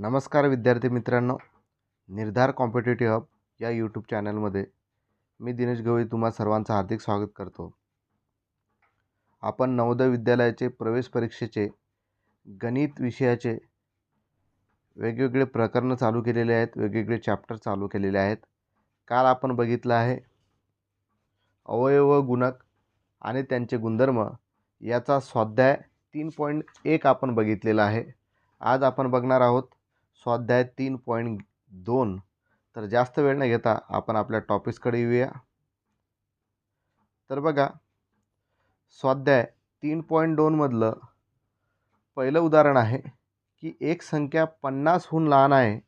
नमस्कार विद्यार्थी मित्रांनो. निर्धार कॉम्पिटेटिव्ह हब या यूट्यूब चॅनलमध्ये मी दिनेश गवळी तुम्हा सर्वांचं हार्दिक स्वागत करतो. आपण नवोदय विद्यालयाचे प्रवेश परीक्षेचे गणित विषयाचे वेगवेगळे प्रकरणं चालू केलेले आहेत वेगवेगळे चॅप्टर चालू केलेले आहेत. काल आपण बघितलं आहे अवयव गुणक आणि त्यांचे गुणधर्म याचा स्वाध्याय तीन पॉईंट एक आपण बघितलेला आहे. आज आपण बघणार आहोत स्वाध्याय तीन पॉईंट दोन. तर जास्त वेळ न घेता आपण आपल्या टॉपिक्सकडे येऊया. तर बघा स्वाध्याय तीन पॉईंट दोनमधलं पहिलं उदाहरण आहे की एक संख्या पन्नासहून लहान आहे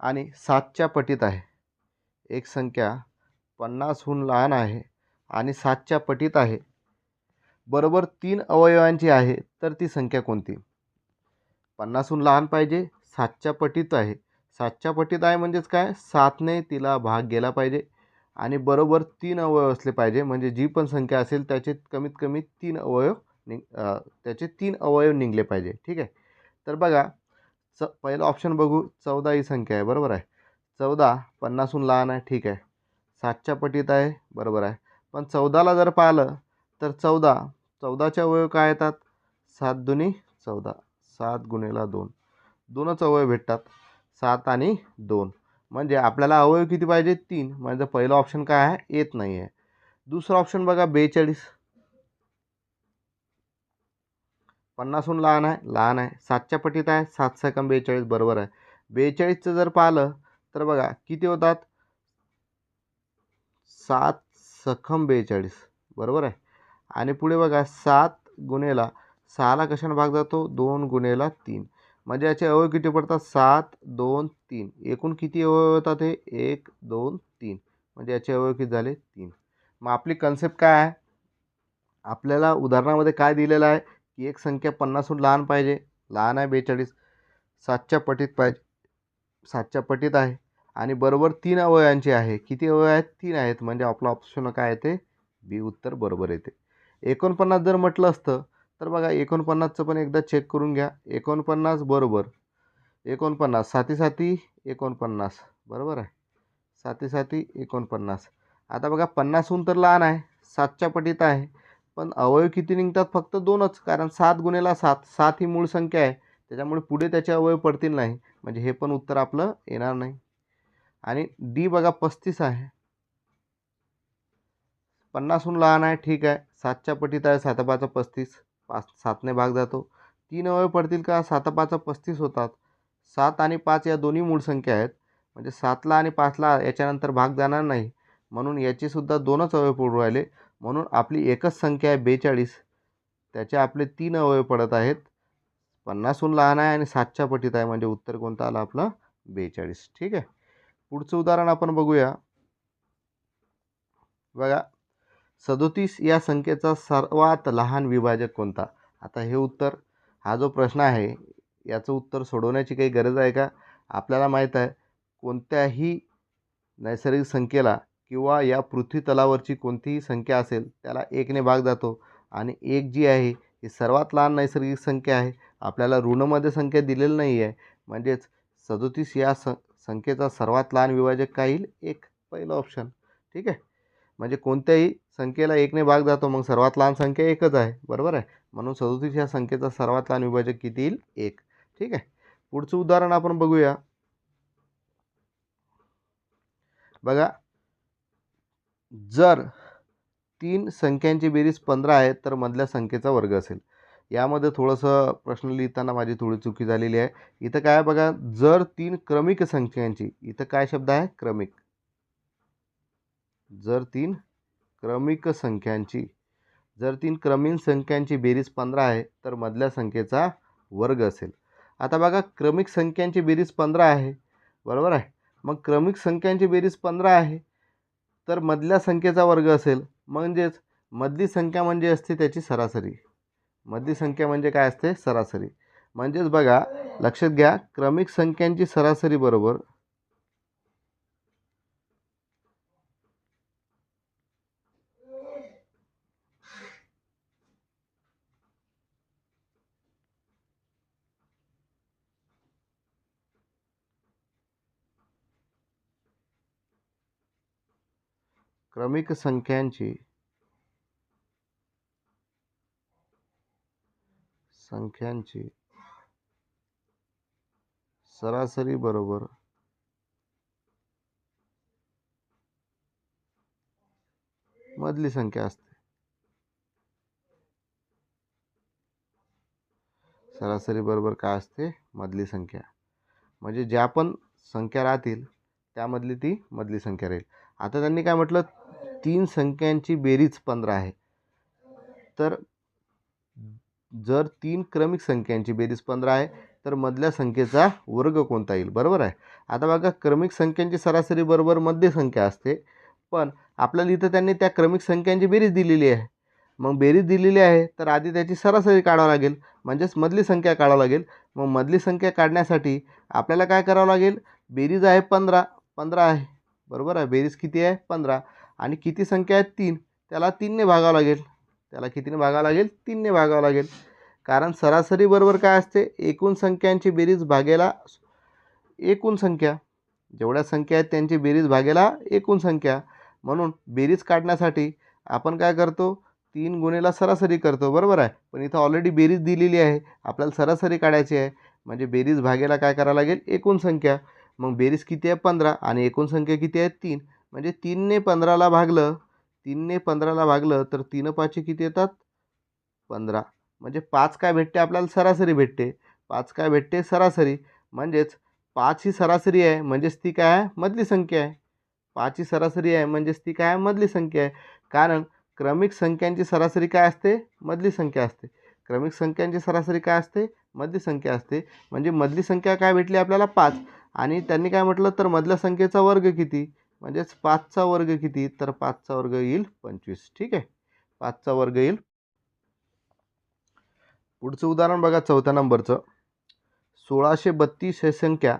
आणि सातच्या पटीत आहे. एक संख्या पन्नासहून लहान आहे आणि सातच्या पटीत आहे. बरोबर तीन अवयवांची आहे तर ती संख्या कोणती? पन्नासहून लहान पाहिजे सातच्या पटीत आहे. सातच्या पटीत आहे म्हणजेच काय? सातने तिला भाग गेला पाहिजे आणि बरोबर तीन अवयव असले पाहिजे. म्हणजे जी पण संख्या असेल त्याचे कमीत कमी तीन अवयव निघ त्याचे तीन अवयव निघले पाहिजे. ठीक आहे? तर बघा च पहिलं ऑप्शन बघू. चौदा ही संख्या आहे. बरोबर आहे? चौदा पन्नासहून लहान आहे. ठीक आहे? सातच्या पटीत आहे. बरोबर आहे. पण चौदाला जर पाहिलं तर चौदा चौदाचे अवयव काय येतात? सात दुनी चौदा. सात गुणेला दोन. दोनच अवयव भेटतात. सात आणि दोन. म्हणजे आपल्याला अवयव किती पाहिजे? तीन. म्हणजे पहिलं ऑप्शन काय आहे? येत नाही आहे दुसरं ऑप्शन बघा बेचाळीस. पन्नासहून लहान आहे. लहान आहे. सातच्या पटीत आहे. सात सेकंद बेचाळीस बरोबर आहे. बेचाळीसचं जर पाहिलं तर बघा किती होतात? सात सखम बेचाळीस. बरोबर आहे? आणि पुढे बघा सात गुणेला सहाला कशाने भाग जातो? दोन गुणेला तीन. म्हणजे याचे अवयव किती पडतात? सात दोन तीन. एकूण किती अवयव होतात हे? एक दोन तीन. म्हणजे याचे अवयव किती झाले? तीन. मग आपली कन्सेप्ट काय आहे? आपल्याला उदाहरणामध्ये काय दिलेलं आहे? की एक संख्या पन्नासहून लहान पाहिजे. लहान आहे बेचाळीस. सातच्या पटीत पाहिजे. सातच्या पटीत आहे. आणि बरोबर तीन अवयवांची आहे. किती अवयव आहेत? तीन आहेत. म्हणजे आपलं ऑप्शन काय येते? बी उत्तर बरोबर येते. एकोणपन्नास जर म्हटलं असतं तर बघा एकोणपन्नासचं पण एकदा चेक करून घ्या. एकोणपन्नास बरोबर. एकोणपन्नास. साती साती एकोणपन्नास. बरोबर आहे. साती साती एकोणपन्नास. आता बघा पन्नासहून तर लहान आहे. सातच्या पटीत आहे. पण अवयव किती निघतात? फक्त दोनच. कारण सात गुणेला सात. सात ही मूळ संख्या आहे. त्याच्यामुळे पुढे त्याचे अवयव पडतील नाही. म्हणजे हे पण उत्तर आपलं येणार नाही. आणि डी बघा पस्तीस आहे. पन्नासहून लहान आहे. ठीक आहे. सातच्या पटीत आहे. सातपाचा पस्तीस. पाच सातने भाग जातो. तीन अवयव पडतील का? सातपाचा पस्तीस होतात. सात आणि पाच या दोन्ही मूळ संख्या आहेत. म्हणजे सातला आणि पाचला याच्यानंतर भाग जाणार नाही. म्हणून याचेसुद्धा दोनच अवयव पडू राहिले. म्हणून आपली एकच संख्या आहे बेचाळीस. त्याचे आपले तीन अवयव पडत आहेत. पन्नासहून लहान आहे आणि सातच्या पटीत आहे. म्हणजे उत्तर कोणतं आलं आपलं? बेचाळीस. ठीक आहे. पुढचं उदाहरण आपण बघूया. बघा. सदोतीस या संख्येचा सर्वात लहान विभाजक कोणता? आता हे उत्तर हा जो प्रश्न आहे याचं उत्तर सोडवण्याची काही गरज आहे का? आपल्याला माहीत आहे कोणत्याही नैसर्गिक संख्येला किंवा या पृथ्वी तलावरची कोणतीही संख्या असेल त्याला एकने भाग जातो. आणि एक जी आहे ही सर्वात लहान नैसर्गिक संख्या आहे. आपल्याला ऋणमध्ये संख्या दिलेली नाही आहे म्हणजेच सदोतीस या सं संख्येचा सर्वात लहान विभाजक काय येईल? एक पहिलं ऑप्शन ठीक आहे? म्हणजे कोणत्याही संख्येला एकने भाग जातो मग सर्वात लहान संख्या एकच आहे. बरोबर आहे? म्हणून सदोतीस या संख्येचा सर्वात लहान विभाजक किती येईल? एक. ठीक आहे? पुढचं उदाहरण आपण बघूया. बघा. जर तीन संख्यांची बेरीज पंधरा आहे तर मधल्या संख्येचा वर्ग असेल. यामध्ये थोडंसं प्रश्न लिहिताना माझी थोडी चुकी झालेली आहे. इथं काय बघा जर तीन क्रमिक संख्यांची इथं काय शब्द आहे? क्रमिक. जर तीन क्रमिक संख्यांची. जर तीन क्रमीन संख्यांची बेरीज पंधरा आहे तर मधल्या संख्येचा वर्ग असेल. आता बघा क्रमिक संख्यांची बेरीज पंधरा आहे. बरोबर आहे? मग क्रमिक संख्यांची बेरीज पंधरा आहे तर मधल्या संख्येचा वर्ग असेल. म्हणजेच मधली संख्या म्हणजे असते त्याची सरासरी. मधली संख्या म्हणजे काय असते? सरासरी. म्हणजेच बघा लक्षात घ्या क्रमिक संख्यांची सरासरी बरोबर क्रमिक संख्यांची संख्यांची सरासरी बरोबर मधली संख्या असते. सरासरी बरोबर काय असते? मधली संख्या. म्हणजे ज्या पण संख्या राहतील त्यामधली ती मधली संख्या राहील. आता त्यांनी काय म्हटलं? तीन संख्यांची बेरीज पंधरा आहे. तर जर तीन क्रमिक संख्यांची बेरीज पंधरा आहे तर मधल्या संख्येचा वर्ग कोणता येईल? बरोबर आहे? आता बघा क्रमिक संख्यांची सरासरी बरोबर मध्य संख्या असते पण आपल्याला इथं त्यांनी त्या क्रमिक संख्यांची बेरीज दिलेली आहे. मग बेरीज दिलेली आहे तर आधी त्याची सरासरी काढावं लागेल म्हणजेच मधली संख्या काढावं लागेल. मग मधली संख्या काढण्यासाठी आपल्याला काय करावं लागेल? बेरीज आहे पंधरा पंधरा आहे. बरोबर आहे? बेरीज किती आहे? पंधरा. आणि किती संख्या आहेत? तीन. त्याला तीनने भागावं लागेल. त्याला कितीने भागावं लागेल? तीनने भागावं लागेल. कारण सरासरी बरोबर काय असते? एकूण संख्यांची बेरीज भागेला एकूण संख्या. जेवढ्या संख्या आहेत त्यांची बेरीज भागेला एकूण संख्या. म्हणून बेरीज काढण्यासाठी आपण काय करतो? तीन गुणेला सरासरी करतो. बरोबर आहे? पण इथं ऑलरेडी बेरीज दिलेली आहे. आपल्याला सरासरी काढायची आहे. म्हणजे बेरीज भागेला काय करावं लागेल? एकूण संख्या. मग बेरीज किती आहे? पंधरा. आणि एकूण संख्या किती आहे? तीन. म्हणजे तीनने पंधराला भागलं तीनने पंधराला भागलं तर तीन पाचशे किती येतात? पंधरा. म्हणजे पाच काय भेटते? आपल्याला सरासरी भेटते. पाच काय भेटते? सरासरी. म्हणजेच पाच ही सरासरी आहे म्हणजेच ती काय आहे? मधली संख्या आहे. पाच ही सरासरी आहे म्हणजेच ती काय आहे? मधली संख्या आहे. कारण क्रमिक संख्यांची सरासरी काय असते? मधली संख्या असते. क्रमिक संख्यांची सरासरी काय असते? मधली संख्या असते. म्हणजे मधली संख्या काय भेटली आपल्याला? पाच. आणि त्यांनी काय म्हटलं? तर मधल्या संख्येचा वर्ग किती? म्हणजेच पाचचा वर्ग किती? तर पाचचा वर्ग येईल पंचवीस. ठीक आहे? पाचचा वर्ग येईल. पुढचं उदाहरण बघा चौथ्या नंबरचं. सोळाशे बत्तीस हे संख्या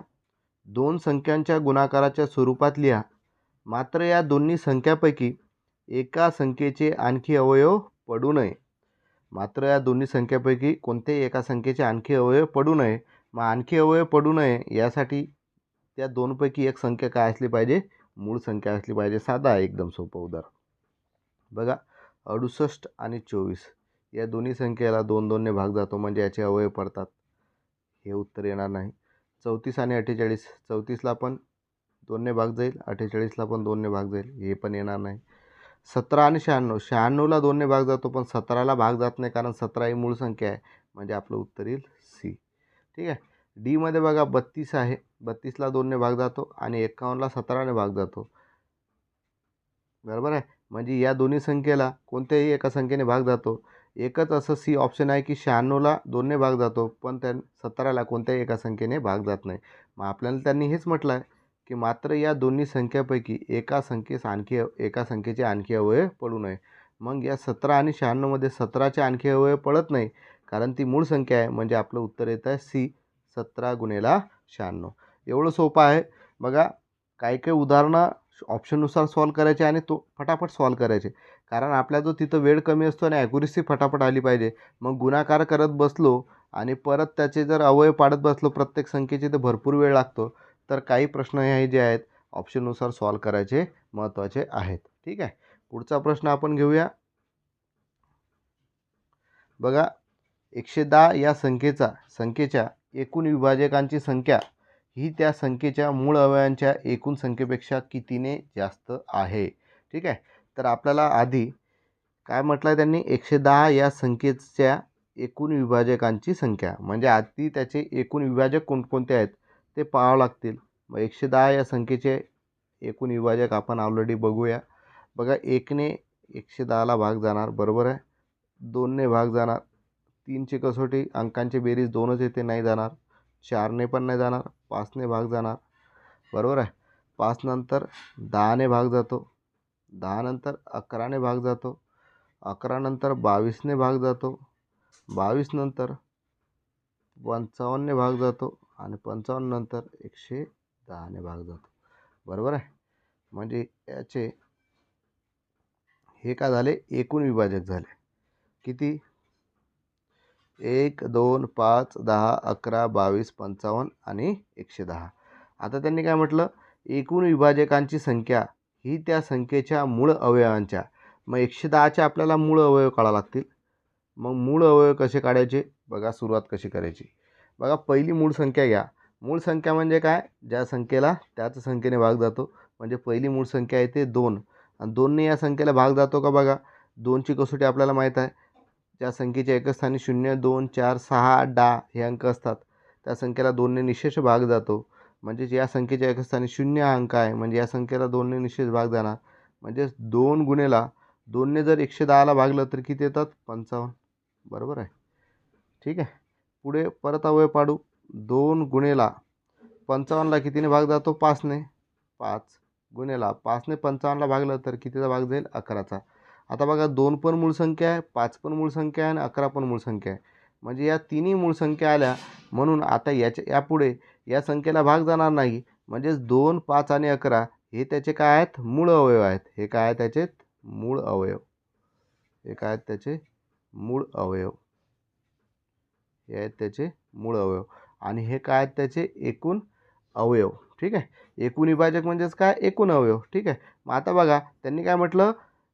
दोन संख्यांच्या गुणाकाराच्या स्वरूपात लिहा. मात्र या दोन्ही संख्यापैकी एका संख्येचे आणखी अवयव पडू नये. मात्र या दोन्ही संख्यापैकी कोणत्याही एका संख्येचे आणखी अवयव पडू नये? मग आणखी अवयव पडू नये यासाठी त्या दोनपैकी एक संख्या काय असली पाहिजे? मूळ संख्या असली पाहिजे. साधा आहे एकदम सोपं उदाहरण. बघा अडुसष्ट आणि चोवीस. या दोन्ही संख्येला दोन दोनने भाग जातो म्हणजे याचे अवयव पडतात. हे उत्तर येणार नाही. चौतीस आणि अठ्ठेचाळीस. चौतीसला पण दोनने भाग जाईल अठ्ठेचाळीसला पण दोनने भाग जाईल. हे पण येणार नाही. सतरा आणि शहाण्णव. शहाण्णवला दोनने भाग जातो पण सतराला भाग जात नाही कारण सतरा ही मूळ संख्या आहे. म्हणजे आपलं उत्तर येईल सी. ठीक आहे? डीमध्ये बघा बत्तीस आहे. बत्तीसला दोनने भाग जातो आणि एकावन्नला सतराने भाग जातो. बरोबर आहे? म्हणजे या दोन्ही संख्येला कोणत्याही एका संख्येने भाग जातो. एकच असं सी ऑप्शन आहे की शहाण्णवला दोनने भाग जातो पण त्या सतराला कोणत्याही एका संख्येने भाग जात नाही. मग आपल्याला त्यांनी हेच म्हटलं आहे की मात्र या दोन्ही संख्यापैकी एका संख्येस आणखी एका संख्येचे आणखी अवयव पडू नये. मग या सतरा आणि शहाण्णवमध्ये सतराचे आणखी अवयव पडत नाही कारण ती मूळ संख्या आहे. म्हणजे आपलं उत्तर येत आहे सी सतरा गुणेला शहाण्णव. एवढं सोपं आहे. बघा काही काही उदाहरणं ऑप्शननुसार सॉल्व करायचे आणि तो फटाफट सॉल्व करायचे. कारण आपल्या जो तिथं वेळ कमी असतो आणि ॲक्युरेसी फटाफट आली पाहिजे. मग गुणाकार करत बसलो आणि परत त्याचे जर अवयव पाडत बसलो प्रत्येक संख्येचे तर भरपूर वेळ लागतो. तर काही प्रश्न हे जे आहेत ऑप्शननुसार सॉल्व करायचे महत्त्वाचे आहेत. ठीक आहे? पुढचा प्रश्न आपण घेऊया. बघा एकशे दहा या संख्येचा संख्येच्या एकूण विभाजकांची संख्या ही त्या संख्येच्या मूळ अवयवांच्या एकूण संख्येपेक्षा कितीने जास्त आहे? ठीक आहे? तर आपल्याला आधी काय म्हटलं आहे त्यांनी? एकशे दहा या संख्येच्या एकूण विभाजकांची संख्या. म्हणजे आधी त्याचे एकूण विभाजक कोणकोणते आहेत? ते पाहावं लागतील. मग एकशे दहा या संख्येचे एकूण विभाजक आपण ऑलरेडी बघूया. बघा एकने एकशे दहाला भाग जाणार. बरोबर आहे? दोनने भाग जाणार. तीनची कसोटी अंकांची बेरीज दोनच येते नाही जाणार चारने पण नाही जाणार पाचने भाग जाणार. बरोबर आहे. पाच नंतर दहाने भाग जातो दहानंतर अकराने भाग जातो अकरानंतर बावीसने भाग जातो बावीसनंतर पंचावन्नने भाग जातो आणि पंचावन्न नंतर एकशे दहाने भाग जातो. बरोबर आहे. म्हणजे याचे हे का झाले? एकूण विभाजक झाले. किती? एक दोन पाच दहा अकरा बावीस पंचावन्न आणि एकशे दहा. आता त्यांनी काय म्हटलं? एकूण विभाजकांची संख्या ही त्या संख्येच्या मूळ अवयवांच्या. मग एकशे दहाचे आपल्याला मूळ अवयव काढावं लागतील. मग मूळ अवयव कसे काढायचे? बघा सुरुवात कशी करायची. बघा पहिली मूळ संख्या घ्या. मूळ संख्या म्हणजे काय? ज्या संख्येला त्याच संख्येने भाग जातो. म्हणजे पहिली मूळ संख्या येते दोन. आणि दोनने या संख्येला भाग जातो का बघा? दोनची कसोटी आपल्याला माहीत आहे. ज्या संख्येच्या एकस्थानी शून्य दोन चार सहा डा हे अंक असतात. त्या संख्येला दोनने निशेष भाग जातो. म्हणजेच या संख्येच्या एकस्थानी शून्य हा अंक आहे. म्हणजे या संख्येला दोनने निशेष भाग जाणार. म्हणजेच दोन गुणेला दोनने जर एकशे दहाला भागलं तर किती येतात? पंचावन्न. बरोबर आहे? ठीक आहे. पुढे परत अवयव पाडू. दोन गुणेला पंचावन्नला कितीने भाग जातो? पाचने. पाच गुणेला पाचने पंचावन्नला भागलं तर कितीचा भाग जाईल? अकराचा. आता बघा दोन पण मूळ संख्या आहे पाच पण मूळ संख्या आहे आणि अकरा पण मूळ संख्या आहे. म्हणजे या तिन्ही मूळ संख्या आल्या म्हणून आता याच्या यापुढे या संख्येला भाग जाणार नाही. म्हणजेच दोन पाच आणि अकरा हे त्याचे काय आहेत? मूळ अवयव आहेत. हे काय आहे त्याचे? मूळ अवयव. हे काय आहेत त्याचे? मूळ अवयव. हे आहेत त्याचे मूळ अवयव. आणि हे काय आहेत त्याचे? एकूण अवयव. ठीक आहे? एकूण विभाजक म्हणजेच काय? एकूण अवयव. ठीक आहे? मग आता बघा त्यांनी काय म्हटलं?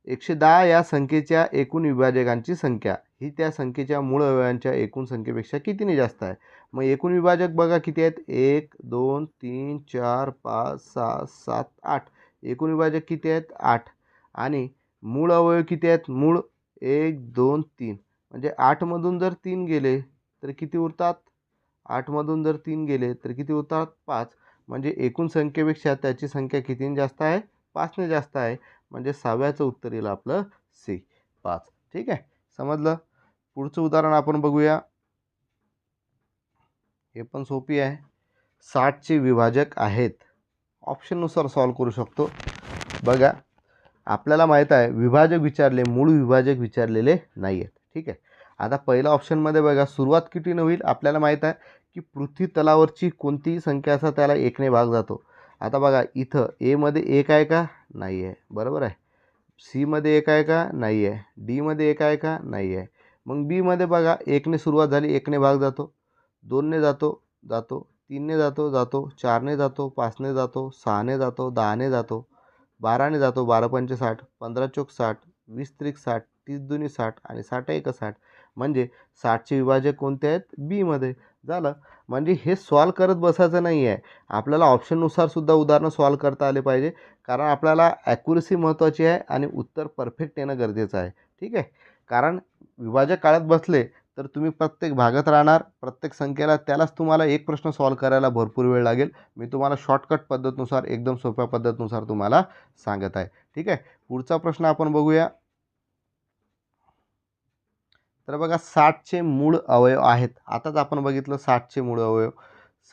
एकशे दहा या संख्येच्या एकूण विभाजकांची संख्या. ही त्या संख्येच्या मूळ अवयवांच्या एकूण संख्येपेक्षा कितीने जास्त आहे? मग एकूण विभाजक बघा किती आहेत? एक दोन तीन चार पाच सहा सात आठ. एकूण विभाजक किती आहेत? आठ. आणि मूळ अवयव किती आहेत? मूळ एक दोन तीन. म्हणजे आठमधून जर तीन गेले तर किती उरतात? आठमधून जर तीन गेले तर किती उरतात? पाच. म्हणजे एकूण संख्येपेक्षा त्याची संख्या कितीने जास्त आहे? पाचने जास्त आहे. म्हणजे सहाव्याचं उत्तर येईल आपलं सी. पाच. ठीक आहे? समजलं? पुढचं उदाहरण आपण बघूया. हे पण सोपी आहे. साठचे विभाजक आहेत. ऑप्शननुसार सॉल्व करू शकतो. बघा आपल्याला माहीत आहे विभाजक विचारले मूळ विभाजक विचारलेले नाही आहेत ठीक आहे? आता पहिल्या ऑप्शनमध्ये बघा सुरुवात कितीनं होईल? आपल्याला माहीत आहे की पृथ्वी तलावरची कोणतीही संख्या असा त्याला एकने भाग जातो. आता बघा इथं एमध्ये एक आहे का? नाही आहे. बरोबर आहे? सीमध्ये एक आहे का? नाही आहे. डीमध्ये एक आहे का? नाही आहे. मग बीमध्ये बघा एकने सुरुवात झाली एकने भाग जातो. दोनने जातो जातो. तीनने जातो जातो. चारने जातो पाचने जातो सहाने जातो दहाने जातो बाराने जातो बारा पंचे साठ पंधरा चोक साठ वीस त्रिक साठ तीस दुनी साठ आणि साठ एक साठ. म्हणजे साठचे विभाजक कोणते आहेत? बीमध्ये झालं. म्हणजे हे सॉल्व करत बसायचं नाही आहे आपल्याला ऑप्शननुसार सुद्धा उदाहरणं सॉल्व करता आले पाहिजे. कारण आपल्याला ॲक्युरसी महत्त्वाची आहे आणि उत्तर परफेक्ट येणं गरजेचं आहे. ठीक आहे? कारण विभाजक काळात बसले तर तुम्ही प्रत्येक भागात राहणार प्रत्येक संख्येला त्यालाच तुम्हाला एक प्रश्न सॉल्व करायला भरपूर वेळ लागेल. मी तुम्हाला शॉर्टकट पद्धतनुसार एकदम सोप्या पद्धतनुसार तुम्हाला सांगत आहे. ठीक आहे? पुढचा प्रश्न आपण बघूया. तर बघा साठचे मूळ अवयव आहेत. आताच आपण बघितलं साठचे मूळ अवयव.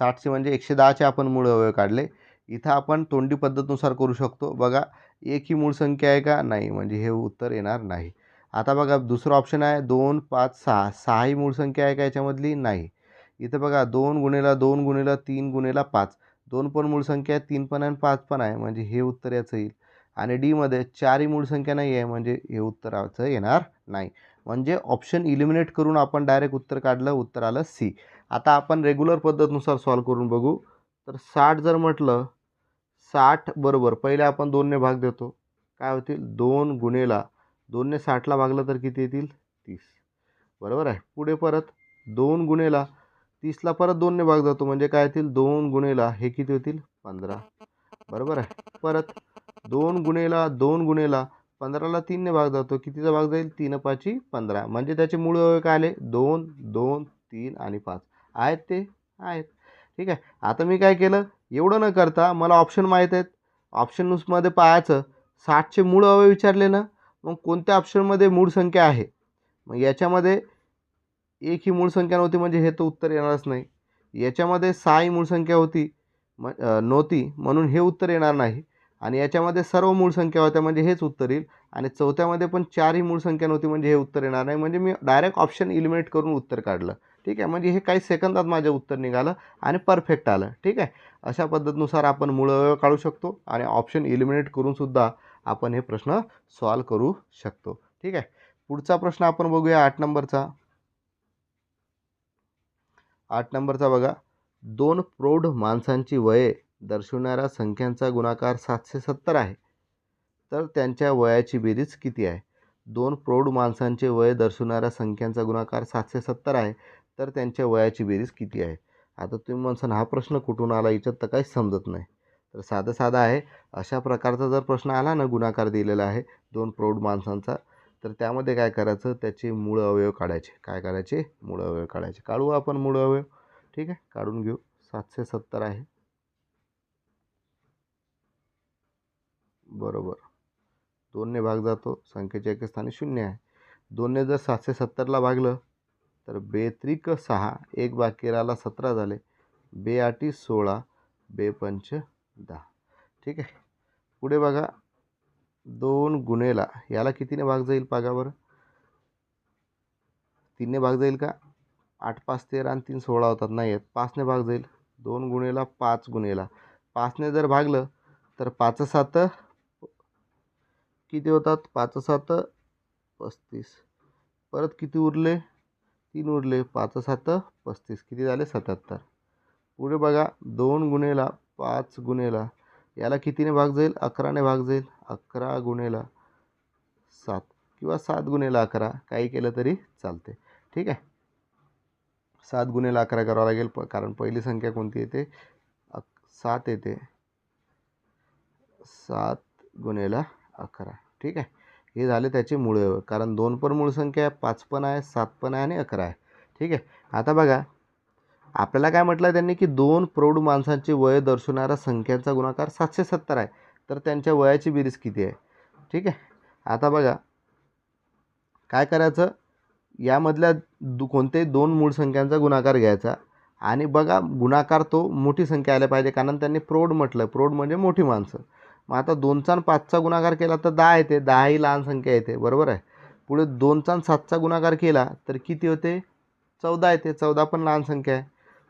साठचे म्हणजे एकशे दहाचे आपण मूळ अवयव काढले. इथं आपण तोंडी पद्धतनुसार करू शकतो. बघा एक ही मूळ संख्या आहे का? नाही. म्हणजे हे उत्तर येणार नाही. आता बघा दुसरं ऑप्शन आहे दोन पाच सहा. सहा ही मूळ संख्या आहे का याच्यामधली? नाही. इथं बघा दोन गुणेला दोन गुणेला तीन गुणेला पाच. दोन पण मूळ संख्या आहे तीन पण आहे आणि पाच पण आहे. म्हणजे हे उत्तर याचं येईल. आणि डीमध्ये चारही मूळ संख्या नाही आहे. म्हणजे हे उत्तराचं येणार नाही. म्हणजे ऑप्शन इलिमिनेट करून आपण डायरेक्ट उत्तर काढलं उत्तर आलं सी आता आपण रेग्युलर पद्धतनुसार सॉल्व करून बघू. तर साठ जर म्हटलं साठ बरोबर पहिले आपण दोनने भाग देतो. काय होतील? दोन गुणेला दोनने साठला भागलं तर किती येतील? तीस. बरोबर आहे? पुढे परत दोन गुणेला तीसला परत दोनने भाग जातो म्हणजे काय येतील? दोन गुणेला हे किती होतील? पंधरा. बरोबर आहे? परत दोन गुणेला दोन गुणेला पंधराला तीनने भाग जातो. कितीचा भाग जाईल? तीन पाची पंधरा. म्हणजे त्याचे मूळ अवयव काय आले? दोन दोन तीन आणि पाच. आहेत ते? आहेत. ठीक आहे. आता मी काय केलं? एवढं न करता मला ऑप्शन माहीत आहेत. ऑप्शनमध्ये पाहायचं. साठचे मूळ अवयव विचारले ना मग कोणत्या ऑप्शनमध्ये मूळ संख्या आहे? मग याच्यामध्ये एक ही मूळ संख्या नव्हती म्हणजे हे तर उत्तर येणारच नाही. याच्यामध्ये सहा ही मूळ संख्या होती म नव्हती म्हणून हे उत्तर येणार नाही. आणि याच्यामध्ये सर्व मूळ संख्या होत्या म्हणजे हेच उत्तर येईल. आणि चौथ्यामध्ये पण चारही मूळ संख्या नव्हती म्हणजे हे उत्तर येणार नाही. म्हणजे मी डायरेक्ट ऑप्शन इलिमिनेट करून उत्तर काढलं. ठीक आहे? म्हणजे हे काही सेकंदात माझं उत्तर निघालं आणि परफेक्ट आलं. ठीक आहे? अशा पद्धतीनुसार आपण मूळ काढू शकतो आणि ऑप्शन इलिमिनेट करूनसुद्धा आपण हे प्रश्न सॉल्व करू शकतो. ठीक आहे? पुढचा प्रश्न आपण बघूया आठ नंबरचा. आठ नंबरचा बघा. दोन प्रौढ माणसांची वये दर्शवणाऱ्या संख्यांचा गुणाकार सातशे सत्तर आहे. तर त्यांच्या वयाची बेरीज किती आहे? दोन प्रौढ माणसांचे वय दर्शवणाऱ्या संख्यांचा गुणाकार सातशे सत्तर आहे. तर त्यांच्या वयाची बेरीज किती आहे? आता तुम्ही म्हणसान हा प्रश्न कुठून आला याच्यात तर काहीच समजत नाही. तर साधं साधा आहे अशा प्रकारचा जर प्रश्न आला ना गुणाकार दिलेला आहे दोन प्रौढ माणसांचा तर त्यामध्ये काय करायचं? त्याचे मूळ अवयव काढायचे. काय करायचे? मूळ अवयव काढायचे. काढू आपण मूळ अवयव? ठीक आहे काढून घेऊ. सातशे सत्तर आहे. बरोबर. दोनने भाग जातो संख्येच्या एके स्थानी शून्य आहे. दोनने जर सातशे सत्तरला भागलं तर बेत्रिक सहा एक बाकी सतरा झाले. बे आठी सोळा बे पंच दहा. ठीक आहे. पुढे बघा. दोन गुन्हेला याला कितीने भाग जाईल पागावर? तीनने भाग जाईल का? आठ पाच तेरा आणि तीन सोळा होतात. नाही आहेत पाचने भाग जाईल. दोन गुन्हेला पाच गुन्हेला पाचने जर भागलं तर पाच सात किती होतात? पाच सात पस्तीस. परत किती उरले? तीन उरले. पाच सात पस्तीस. किती झाले? सत्याहत्तर. पुढे बघा. दोन गुन्हेला पाच गुन्हेला याला कितीने भाग जाईल? अकराने भाग जाईल. अकरा गुन्हेला सात किंवा सात गुन्हेला अकरा. काही केलं तरी चालते. ठीक आहे? सात गुन्हेला अकरा करावं लागेल. प कारण पहिली संख्या कोणती येते? अक सात येते. सात गुन्हेला अकरा ठीक आहे? हे झाले त्याचे मूळ कारण दोन पण मूळ संख्या आहे पाच पण आहे सात पण आहे आणि अकरा आहे. ठीक आहे? आता बघा आपल्याला काय म्हटलं त्यांनी की दोन प्रौढ माणसांचे वय दर्शवणारा संख्यांचा गुणाकार सातशे सत्तर आहे. तर त्यांच्या वयाची बेरीज किती आहे? ठीक आहे? आता बघा काय करायचं? यामधल्या दु कोणत्याही दोन मूळ संख्यांचा गुणाकार घ्यायचा आणि बघा गुणाकार तो मोठी संख्या आल्या पाहिजे कारण त्यांनी प्रौढ म्हटलं. प्रौढ म्हणजे मोठी माणसं. मग आता दोनचा आणि पाचचा गुणाकार केला तर दहा येते. दहा ही लहान संख्या येते. बरोबर आहे? पुढे दोनचा आणि सातचा गुणाकार केला तर किती होते? चौदा येते. चौदा पण लहान संख्या आहे.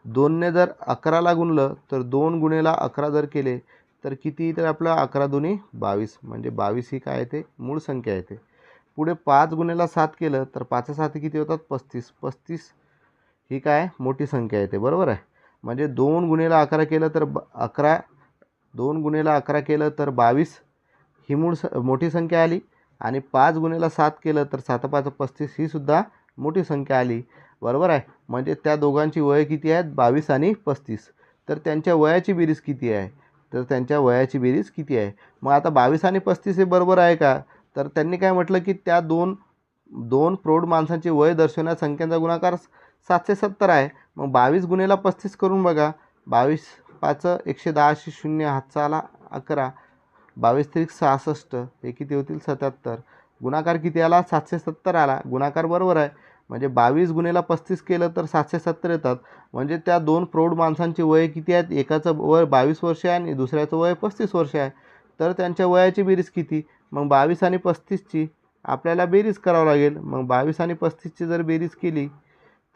दोनने जर अकराला गुणलं तर दोन गुणेला अकरा जर केले तर किती तर आपलं? अकरा दोन्ही बावीस. म्हणजे बावीस ही काय येते? मूळ संख्या येते. पुढे पाच गुणेला सात केलं तर पाच सात किती होतात? पस्तीस. पस्तीस ही काय? मोठी संख्या येते. बरोबर आहे? म्हणजे दोन गुणेला अकरा केलं तर ब अकरा दोन गुणेला अकरा केलं तर बावीस. ही मूळ स मोठी संख्या आली. आणि पाच गुणेला सात केलं तर सात पाच पस्तीस हीसुद्धा मोठी संख्या आली. बरोबर आहे? म्हणजे त्या दोघांची वय किती आहेत? बावीस आणि पस्तीस. तर त्यांच्या वयाची बेरीज किती आहे? तर त्यांच्या वयाची बेरीज किती आहे? मग आता बावीस आणि पस्तीस हे बरोबर आहे का? तर त्यांनी काय म्हटलं की त्या दोन दोन प्रौढ माणसांचे वय दर्शवण्या संख्यांचा गुणाकार सातशे सत्तर आहे. मग बावीस गुणेला पस्तीस करून बघा. बावीस पाच एकशे दहाशे शून्य हातचा आला अकरा बावीस त्रिक सहासष्ट हे किती होतील? सत्याहत्तर. गुणाकार किती आला? सातशे सत्तर आला. गुणाकार बरोबर आहे. म्हणजे बावीस गुणेला पस्तीस केलं तर सातशे सत्तर येतात. म्हणजे त्या दोन प्रौढ माणसांची वय किती आहेत? एकाचं वय बावीस वर्ष आहे आणि दुसऱ्याचं वय पस्तीस वर्ष आहे. तर त्यांच्या वयाची बेरीज किती? मग बावीस आणि पस्तीसची आपल्याला बेरीज करावं लागेल. मग बावीस आणि पस्तीसची जर बेरीज केली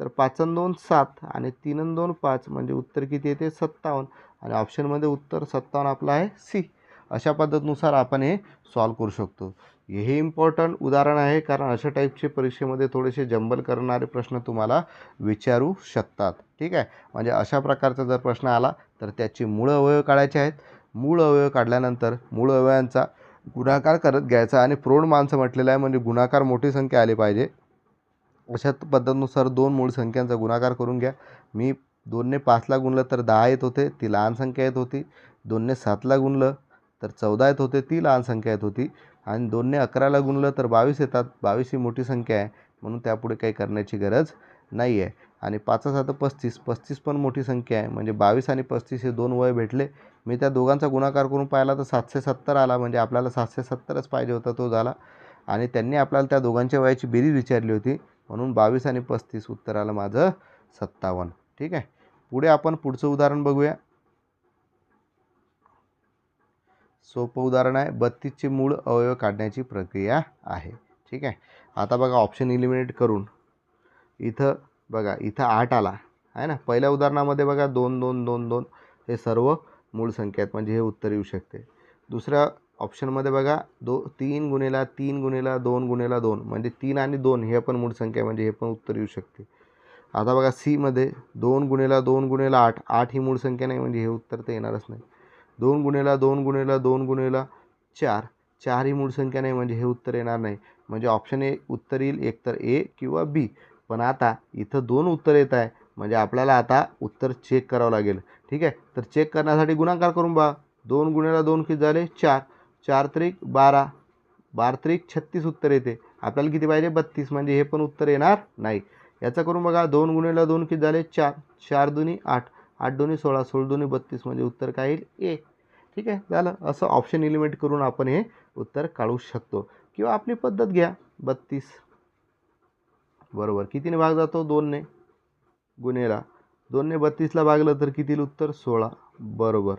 तर पाचन दोन सात आणि तीन दोन पाच म्हणजे उत्तर किती येते? सत्तावन्न. आणि ऑप्शनमध्ये उत्तर सत्तावन्न आपलं आहे सी अशा पद्धतीनुसार आपण हे सॉल्व करू शकतो. हे इम्पॉर्टंट उदाहरण आहे कारण अशा टाईपचे परीक्षेमध्ये थोडेसे जंबल करणारे प्रश्न तुम्हाला विचारू शकतात. ठीक आहे? म्हणजे अशा प्रकारचा जर प्रश्न आला तर त्याची मूळ अवयव काढायचे आहेत. मूळ अवयव काढल्यानंतर मूळ अवयवांचा गुणाकार करत घ्यायचा आणि प्रौढ माणसं म्हटलेलं आहे म्हणजे गुणाकार मोठी संख्या आली पाहिजे. अशा पद्धतीनुसार दोन मूळ संख्यांचा गुणाकार करून घ्या. मी दोनने पाचला गुणलं तर दहा येत होते ती लहान संख्या येत होती. दोनने सातला गुणलं तर चौदा येत होते ती लहान संख्या येत होती. आणि दोनने अकराला गुणलं तर बावीस येतात. बावीस ही मोठी संख्या आहे म्हणून त्यापुढे काही करण्याची गरज नाही आहे आणि पाचा सात पस्तीस पस्तीस पण मोठी संख्या आहे. म्हणजे बावीस आणि पस्तीस हे दोन वय भेटले. मी त्या दोघांचा गुणाकार करून पाहिला तर सातशे सत्तर आला. म्हणजे आपल्याला सातशे सत्तरच पाहिजे होता तो झाला. आणि त्यांनी आपल्याला त्या दोघांच्या वयाची बेरीज विचारली होती. म्हणून बावीस आणि पस्तीस उत्तर आलं माझं सत्तावन्न. ठीक आहे? पुढे आपण पुढचं उदाहरण बघूया. सोपं उदाहरण आहे. बत्तीसचे मूळ अवयव काढण्याची प्रक्रिया आहे. ठीक आहे? आता बघा ऑप्शन इलिमिनेट करून. इथं बघा इथं आठ आला. आहे ना? पहिल्या उदाहरणामध्ये बघा दोन दोन दोन दोन हे सर्व मूळ संख्या आहेत. म्हणजे हे उत्तर येऊ शकते. दुसऱ्या ऑप्शनमध्ये बघा दो तीन गुणेला तीन गुणेला दोन गुणेला दोन. म्हणजे तीन आणि दोन हे पण मूळ संख्या आहे म्हणजे हे पण उत्तर येऊ शकते. आता बघा सीमध्ये दोन गुणेला दोन गुणेला आठ. आठ ही मूळ संख्या नाही म्हणजे हे उत्तर तर येणारच नाही. दोन गुणेला दोन गुणेला दोन गुणेला चार. चार ही मूळ संख्या नाही म्हणजे हे उत्तर येणार नाही. म्हणजे ऑप्शन ए उत्तर येईल एकतर ए किंवा बी पण आता इथं दोन उत्तर येत आहे. म्हणजे आपल्याला आता उत्तर चेक करावं लागेल. ठीक आहे? तर चेक करण्यासाठी गुणाकार करून बघा. दोन गुणेला दोन किती झाले? चार. चार त्रिक बारा. बार त्रिक छत्तीस उत्तर येते. आपल्याला किती पाहिजे? बत्तीस. म्हणजे हे पण उत्तर येणार नाही. याचा करून बघा दोन गुणेला दोन किती झाले? चार. चार दोन्ही आठ. आठ दोन्ही सोळा. सोळा दोन्ही बत्तीस. म्हणजे उत्तर काय येईल? ए. ठीक आहे? झालं. असं ऑप्शन एलिमेंट करून आपण हे उत्तर काढू शकतो. किंवा आपली पद्धत घ्या. बत्तीस. बरोबर. कितीने भाग जातो? दोनने. गुन्हेला दोनने बत्तीसला भागलं तर किती उत्तर? सोळा. बरोबर.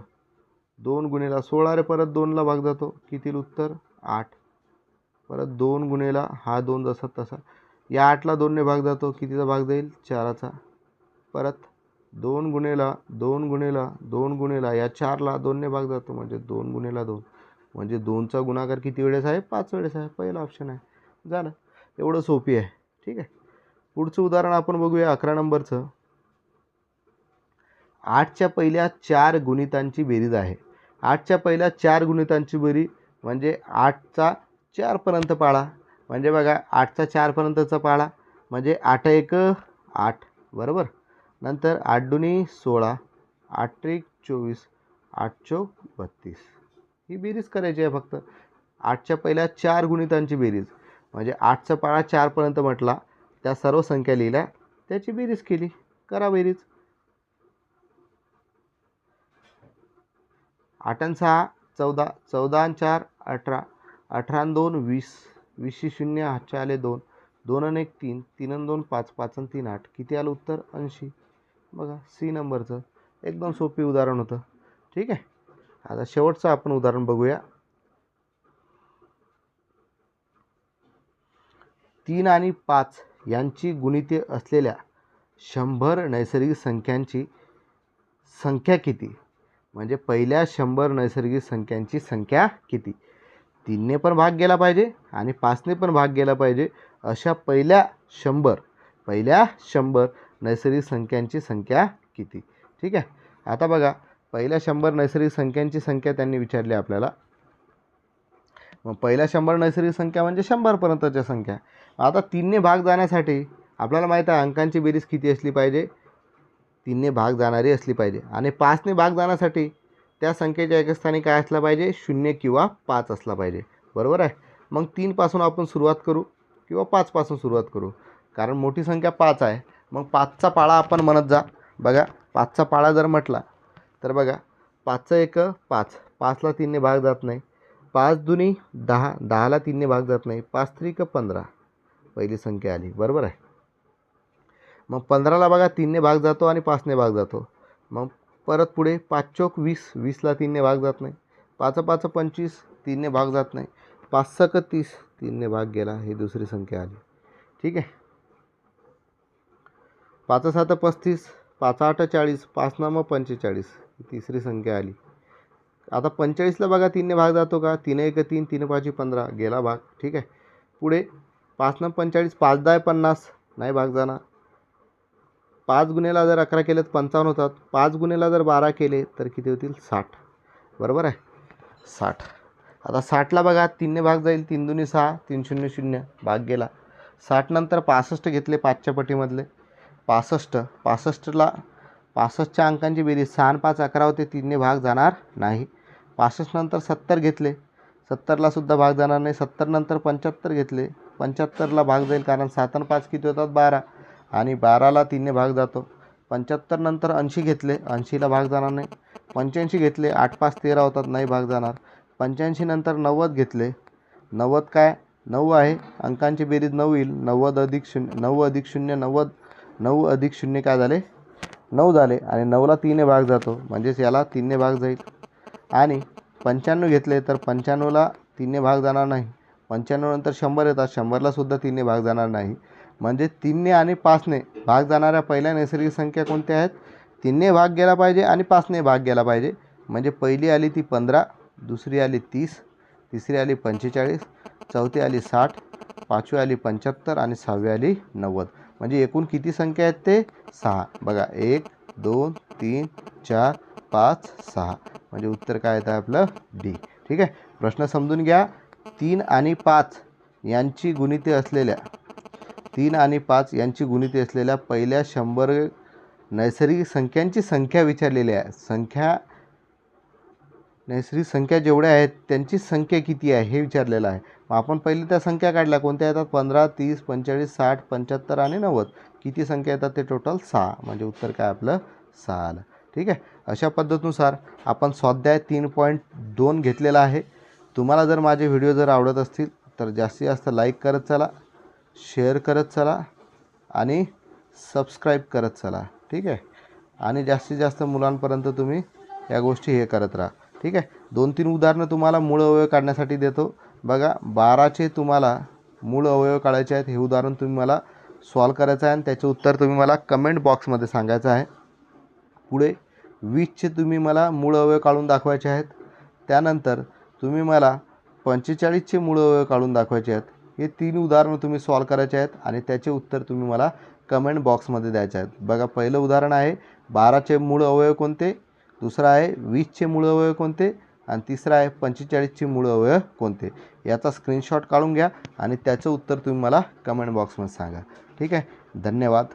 दोन गुन्हेला सोळा रे परत दोनला भाग जातो. कितील उत्तर? आठ. परत दोन गुन्हेला हा दोन जसा तसा. या आठला दोनने भाग जातो. कितीचा भाग जाईल? चाराचा. परत दोन गुन्हेला दोन गुन्हेला दोन गुन्हेला या चारला दोनने भाग जातो. म्हणजे दोन गुन्हेला दोन. म्हणजे दोनचा गुणाकार किती वेळेस आहे? पाच वेळेस आहे. पहिला ऑप्शन आहे. झालं. एवढं सोपी आहे. ठीक आहे. पुढचं उदाहरण आपण बघूया अकरा नंबरचं. आठच्या पहिल्या चार गुणितांची बेरीज आहे. आठच्या पहिल्या चार गुणितांची बेरीज म्हणजे आठचा चारपर्यंत पाळा. म्हणजे बघा आठचा चारपर्यंतचा पाळा म्हणजे आठ एक आठ. बरोबर? नंतर आठ दुनी सोळा आठ त्रिक चोवीस आठ चौक बत्तीस. ही बेरीज करायची आहे फक्त. आठच्या पहिल्या चार गुणितांची बेरीज म्हणजे आठचा पाळा चारपर्यंत म्हटला त्या सर्व संख्या लिहिल्या त्याची बेरीज केली. करा बेरीज. आठ आणि सहा चौदा चौदा आणि चार अठरा अठरा आणि दोन वीस वीसशे शून्य हातच्या आले दोन दोन आणि एक तीन तीन आणि दोन पाच पाच आणि तीन आठ. किती आलं उत्तर? ऐंशी. बघा सी नंबरचं. एकदम सोपी उदाहरण होतं. ठीक आहे? आता शेवटचं आपण उदाहरण बघूया. तीन आणि पाच यांची गुणिते असलेल्या शंभर नैसर्गिक संख्यांची संख्या किती? म्हणजे पहिल्या शंभर नैसर्गिक संख्यांची संख्या किती? तीनने पण भाग गेला पाहिजे आणि पाचने पण भाग गेला पाहिजे अशा पहिल्या शंभर पहिल्या शंभर नैसर्गिक संख्यांची संख्या किती? ठीक आहे? आता बघा पहिल्या शंभर नैसर्गिक संख्यांची संख्या त्यांनी विचारली आपल्याला. मग पहिल्या शंभर नैसर्गिक संख्या म्हणजे शंभरपर्यंतच्या संख्या. आता तीनने भाग जाण्यासाठी आपल्याला माहीत आहे अंकांची बेरीज किती असली पाहिजे? तीनने भाग जाणारी असली पाहिजे. आणि पाचने भाग जाण्यासाठी त्या संख्येच्या एकस्थानी काय असला पाहिजे? शून्य किंवा पाच असला पाहिजे. बरोबर आहे? मग तीनपासून आपण सुरुवात करू किंवा पाचपासून सुरुवात करू? कारण मोठी संख्या पाच आहे. मग पाचचा पाळा आपण म्हणत जा. बघा पाचचा पाळा जर म्हटला तर बघा पाचचं एक पाच. पाचला तीनने भाग जात नाही. पाच दुनी दहा. दहाला तीनने भाग जात नाही. पाच त्रिक पंधरा. पहिली संख्या आली. बरोबर आहे? मग पंधराला बघा तीनने भाग जातो आणि पाचने भाग जातो. मग परत पुढे पाच चौक वीस वीसला तीनने भाग जात नाही. पाच पाच पंचवीस तीनने भाग जात नाही. पाच सक तीस तीनने भाग गेला ही दुसरी संख्या आली. ठीक आहे? पाच सात पस्तीस पाच आठ चाळीस पाच नामं पंचेचाळीस ही तिसरी संख्या आली. आता पंचेचाळीसला बघा तीनने भाग जातो का? तीन एक तीन तीन पाचशे पंधरा गेला भाग. ठीक आहे? पुढे पाच न पंचेचाळीस पाच दहा पन्नास नाही भाग जाणार. पाच गुन्हेला जर अकरा केले तर पंचावन्न होतात. पाच गुन्हेला जर बारा केले तर किती होतील? साठ. बरोबर आहे? साठ. आता साठला बघा तीनने भाग जाईल. तीन दुनी सहा तीन शून्य शून्य. भाग गेला. साठनंतर पासष्ट घेतले पाचच्या पटीमधले. पासष्ट. पासष्टला पासष्टच्या अंकांची बेरीज. सहा आणि पाच अकरा होते. तीनने भाग जाणार नाही. पासष्ट नंतर सत्तर घेतले. सत्तरला सुद्धा भाग जाणार नाही. सत्तरनंतर पंच्याहत्तर घेतले. पंच्याहत्तरला भाग जाईल कारण सात आणि पाच किती होतात? बारा. आणि बाराला तीनने भाग जातो. पंच्याहत्तर नंतर ऐंशी घेतले. ऐंशीला भाग जाणार नाही. पंच्याऐंशी घेतले. आठ पाच तेरा होतात. नाही भाग जाणार. पंच्याऐंशी नंतर नव्वद घेतले. नव्वद काय? नऊ आहे. अंकांची बेरीज नऊ येईल. नव्वद अधिक शून्य नऊ अधिक शून्य नव्वद नऊ अधिक शून्य काय झाले? नऊ झाले. आणि नऊला तीनने भाग जातो. म्हणजेच याला तीनने भाग जाईल. आणि पंच्याण्णव घेतले तर पंच्याण्णवला तीनने भाग जाणार नाही. पंच्याण्णव नंतर शंभर येतात. शंभरलासुद्धा तीनने भाग जाणार नाही. म्हणजे तीनने आणि पाचने. भाग जाणाऱ्या पहिल्या नैसर्गिक संख्या कोणत्या आहेत? तीनने भाग गेला पाहिजे आणि पाचने भाग गेला पाहिजे. म्हणजे पहिली आली ती पंधरा दुसरी आली तीस तिसरी आली पंचेचाळीस चौथी आली साठ पाचवी आली पंच्याहत्तर आणि सहावी आली नव्वद. म्हणजे एकूण किती संख्या आहेत ते? सहा. बघा एक दोन तीन चार पाच सहा. म्हणजे उत्तर काय येतं आपलं? डी. ठीक आहे? प्रश्न समजून घ्या. तीन आणि पाच यांची गुणिते असलेल्या तीन आणि पाच यांची गुणिते असलेल्या पहिल्या शंभर नैसर्गिक संख्यांची संख्या विचारलेली आहे. संख्या नैसर्गिक संख्या जेवढ्या आहेत त्यांची संख्या किती आहे हे विचारलेलं आहे. मग आपण पहिले त्या संख्या काढल्या. कोणत्या येतात? पंधरा तीस पंचेचाळीस साठ पंच्याहत्तर आणि नव्वद. किती संख्या येतात? ते टोटल सहा. म्हणजे उत्तर काय आपलं? सहा आलं. ठीक आहे? अशा पद्धतीनुसार आपण स्वाध्याय तीन पॉईंट दोन घेतलेला आहे. तुम्हाला जर माझे व्हिडिओ जर आवडत असतील तर जास्तीत जास्त लाईक करत चला. शेअर करत चला आणि सबस्क्राईब करत चला ठीक आहे? आणि जास्तीत जास्त मुलांपर्यंत तुम्ही या गोष्टी हे करत राहा ठीक आहे? दोन तीन उदाहरणं तुम्हाला मूळ अवयव काढण्यासाठी देतो. बघा बाराचे तुम्हाला मूळ अवयव काढायचे आहेत हे उदाहरण तुम्ही मला सॉल्व करायचं आहे आणि त्याचे उत्तर तुम्ही मला कमेंट बॉक्समध्ये सांगायचं आहे. पुढे वीसचे तुम्ही मला मूळ अवयव काढून दाखवायचे आहेत. त्यानंतर तुम्ही मला पंचेचाळीसचे मूळ अवयव काढून दाखवायचे आहेत. हे तीन उदाहरणं तुम्ही सॉल्व करायचे आहेत आणि त्याचे उत्तर तुम्ही मला कमेंट बॉक्समध्ये द्यायचे आहेत. बघा पहिलं उदाहरण आहे बाराचे मूळ अवयव कोणते? दुसरं आहे वीसचे मूळ अवयव कोणते? आणि तिसरं आहे पंचेचाळीसचे मूळ अवयव कोणते? याचा स्क्रीनशॉट काढून घ्या आणि त्याचं उत्तर तुम्ही मला कमेंट बॉक्समध्ये सांगा. ठीक आहे? धन्यवाद.